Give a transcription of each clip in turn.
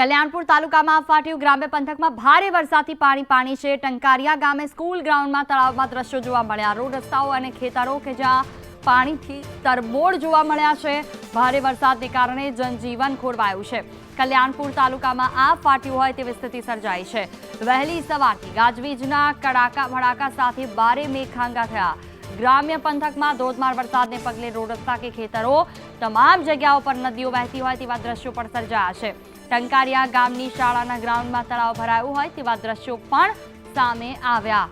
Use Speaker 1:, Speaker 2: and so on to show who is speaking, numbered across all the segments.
Speaker 1: કલ્યાણપુર તાલુકામાં ફાટ્યું ગ્રામ્ય પંથકમાં ભારે વરસાદથી પાણી પાણી છે. ટંકારિયા ગામે સ્કૂલ ગ્રાઉન્ડમાં તળાવમાં દ્રશ્યો જોવા મળ્યા. રોડ રસ્તાઓ અને ખેતરો કે જ્યાં પાણીથી તરબોળ જોવા મળ્યા છે. ભારે વરસાદને કારણે જનજીવન ખોરવાયું છે. કલ્યાણપુર તાલુકામાં આ ફાટ્યું હોય તેવી સ્થિતિ સર્જાઈ છે. વહેલી સવારથી ગાજવીજના કડાકા ભડાકા સાથે ભારે મેઘાંગા થયા. ગ્રામ્ય પંથકમાં ધોધમાર વરસાદને પગલે રોડ રસ્તા કે ખેતરો, તમામ જગ્યાઓ પર નદીઓ વહેતી હોય તેવા દ્રશ્યો પણ સર્જાયા છે. ટંકારિયા ગામની શાળાના ગ્રાઉન્ડમાં તળાવ ભરાયું હોય તેવા દ્રશ્યો પણ સામે આવ્યા.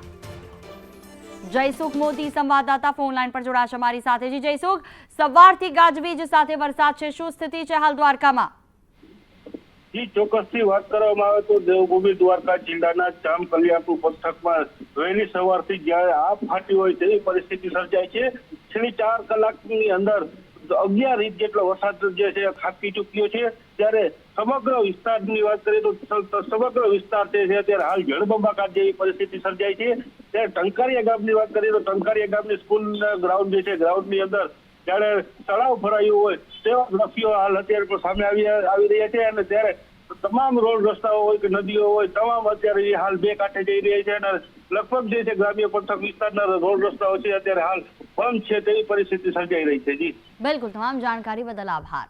Speaker 1: જયસુખ મોદી સંવાદદાતા ફોન લાઈન પર જોડાશે અમારી સાથે. જી જયસુખ, સવારથી ગાજવીજ સાથે વરસાદ છે. શું સ્થિતિ છે હાલ દ્વારકામાં?
Speaker 2: જી, ચોક્કસથી વાત કરવામાં આવે તો દેવભૂમિ દ્વારકા જિલ્લાના જામ કલ્યાણપુર પંથકમાં વહેલી સવારથી જ્યારે આપ ફાટી હોય તેવી પરિસ્થિતિ સર્જાય છે. છેલ્લી ચાર કલાકની અંદર અગિયાર ઇંચ જેટલો વરસાદ જે છે ખાબકી ચૂક્યો છે, ત્યારે સમગ્ર વિસ્તારની વાત કરીએ તો સમગ્ર વિસ્તાર છે, અત્યારે હાલ જળબંબાકાર જેવી પરિસ્થિતિ સર્જાય છે. ત્યારે ટંકારીયા ગામની વાત કરીએ તો ટંકારીયા ગામની સ્કૂલ ગ્રાઉન્ડ જે છે, ગ્રાઉન્ડની અંદર ત્યારે તળાવ ભરાયું હોય, તેવા દ્રશ્યો હાલ અત્યારે પણ સામે આવી આવી રહ્યા છે. અને ત્યારે તમામ રોડ રસ્તાઓ હોય કે નદીઓ હોય, તમામ અત્યારે હાલ બે કાંઠે જઈ રહ્યા છે. અને લગભગ જે છે, ગ્રામ્ય પંથક વિસ્તારના રોડ રસ્તાઓ છે, અત્યારે હાલ બંધ છે તેવી પરિસ્થિતિ સર્જાઈ રહી છે જી.
Speaker 1: બિલકુલ તમામ જાણકારી બદલ આભાર.